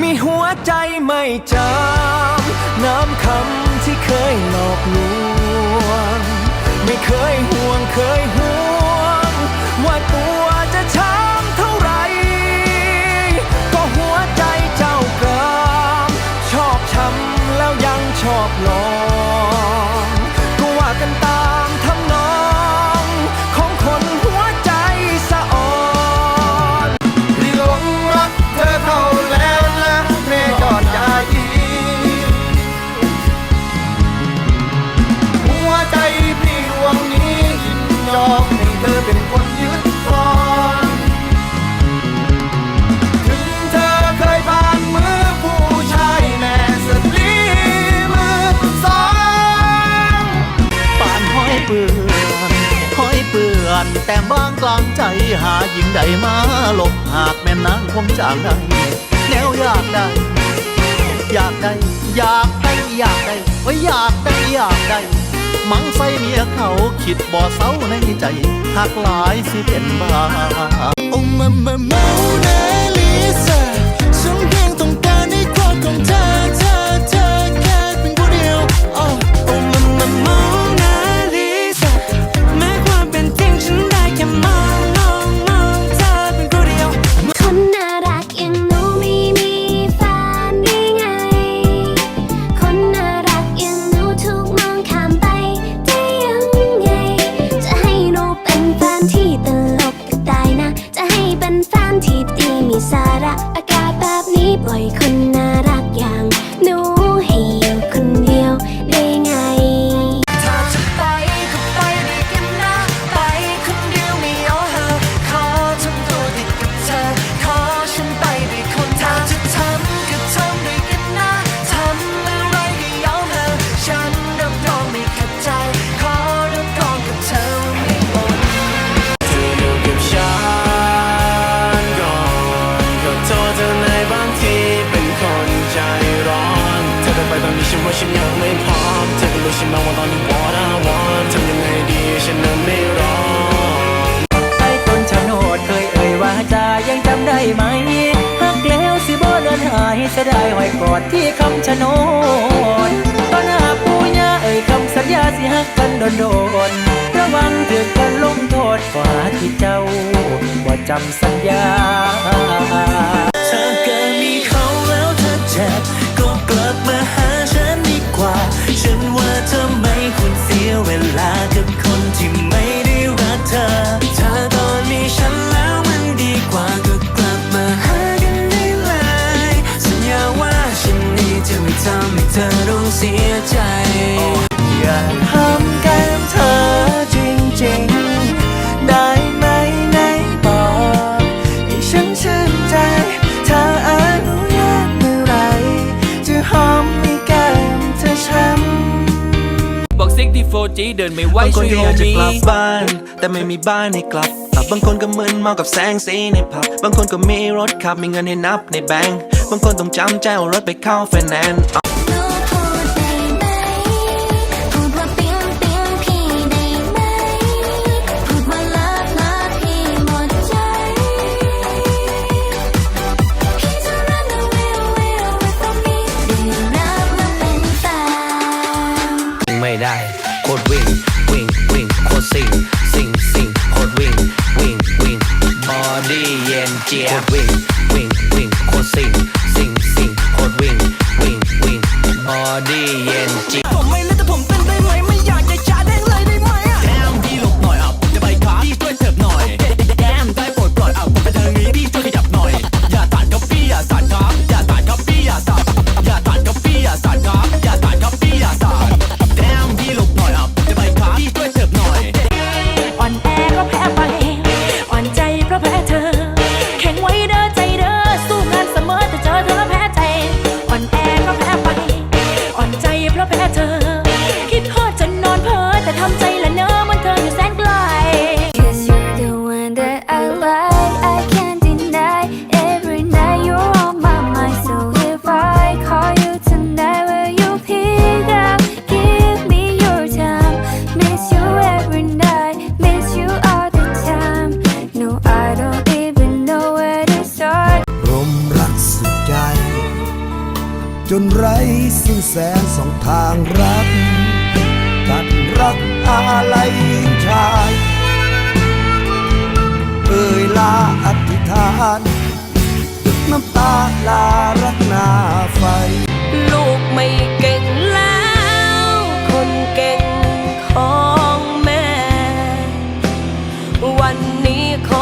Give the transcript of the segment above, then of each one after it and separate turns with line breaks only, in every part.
มีหัวใจไม่จำน้ำคำที่เคยหลอกลวง ไม่เคยห่วงเคยห่วง ว่าตัวจะช้ำเท่าไร ก็หัวใจเจ้ากรามชอบช้ำแล้วยังชอบหลอก
เปื่อนแต่
บางกลางใจหาหญิงใดมาหลบหากแม่นางคงจางได้แนวอยากได้ อยากได้ อยากได้อยากได้ว่าอยากได้อยากได้ มังไสเมียเขาคิดบ่อเศร้าในใจหักหลายสิเป็นบ้า
โอ้มามาเมาเน ได้
ไหมหักแล้ว
สิบ่เดินหายเสี
ยดายหอยกอดที่คำชะโนดตอนหน้าปูย่าเอ่ยคำสัญญาสิหักกันโดนโดนๆระวังถือกันลงโทษกว่าที่เจ้าว่าจำสัญญา
เธอต้องเสียใจ
อยากทำแก้มเธอจริงๆ ได้ไหมไหนบอกให้ฉันชื่นใจ ถ้าอนุญาตเมื่อไหรจะหอมให้แก้มเธอช้ำ
บอกซิกที่ 4G เดินไม่ไหว
บางคนก็อยากจะกลับบ้าน แต่ไม่มีบ้านให้กลับบางคนก็มึนเมากับแสงสีในผับ บางคนก็มีรถขับมีเงินให้นับในแบงก์บางคนต้องจำใจเอารถไปเข้าไฟแนนซ์
กอะไรยิ่งชายเอ่ยลาอธิษฐานหยดน้ำตาลารักนาไฟ
ลูกไม่เก่งแล้ว คนเก่งของแม่ วันนี้ขอ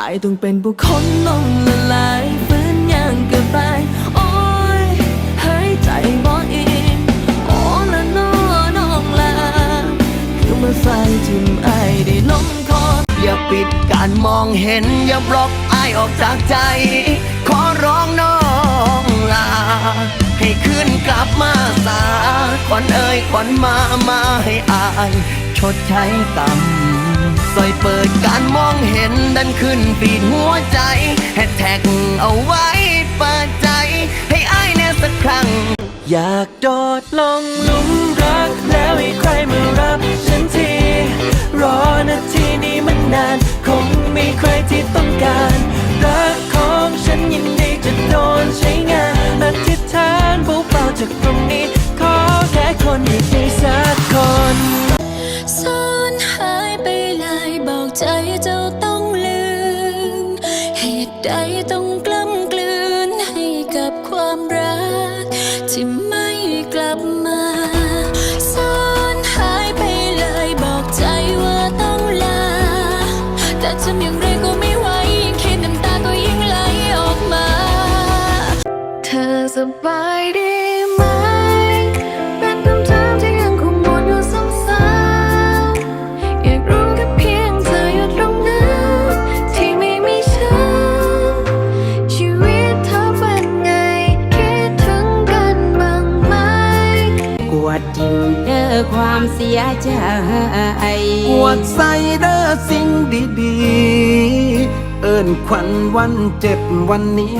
อา
ยต้องเป็น
บุคคลลงละลายฟื้นย่างเกือบตายโอ้ยหายใจบ่อิ่มโอ้ละน้อน้องลาคือมาใส่ทิมอายได้ลงคอ
อย่าปิดการมองเห็น อย่าบล็อกอายออกจากใจ ขอร้องน้องลาให้คืนกลับมาสาควันเอ่ยควันมามาให้อาย ชดใช้กรรม ซอยเปิดการมองเห็นดันขึ้นฟีดหัวใจแฮชแท็กเอาไว้เปิดใจ ให้อายแน่สักครั้ง
อยากโดดลงลุมรักแล้วให้ใครมารับฉันที รอนาทีนี้มันนาน คงมีใครที่ต้องการ รักของฉันยินดีจะโดนใช้งานอธิษฐานเบาๆจากตรงนี้ ขอแค่คนอีกใทำ
อย่างไรก็ไม่ไหวยิ่งคิดน้ำตาก็ยิ่งไหลออกมา เธอสบายดี
ขวัญวันเจ็บวันนี้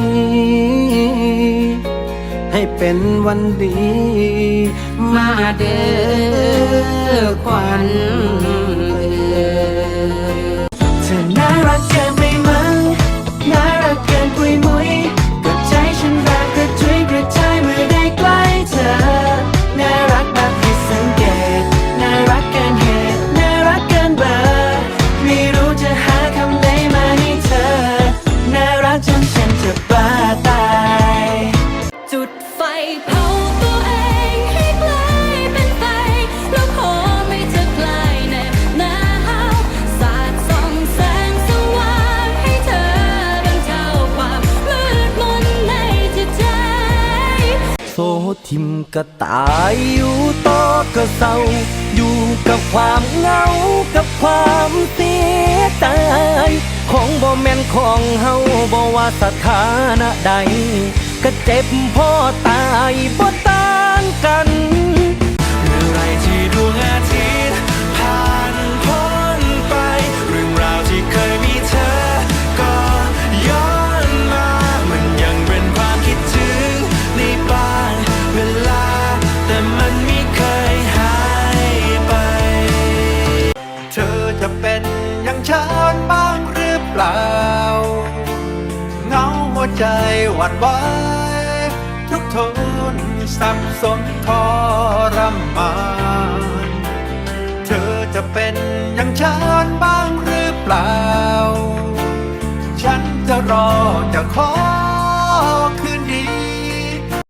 ให้เป็นวันดี
มาเด้อขวัญเอ่ย
เธอน่ารักเกิน ก็ตาย
อยู่ต่
อก็เศร้า อยู่กับความเหงากับความเสียใจของบ่แม่นของเฮาบ่ว่าสถานะใด ก็เจ็บพ่อตายบ่ต่างกัน หัวใจหวั่นไหวทุกทนสับสนทรมานเธอจะเป็นอย่างฉันบ้างหรือเปล่า ฉันจะรอจะคอย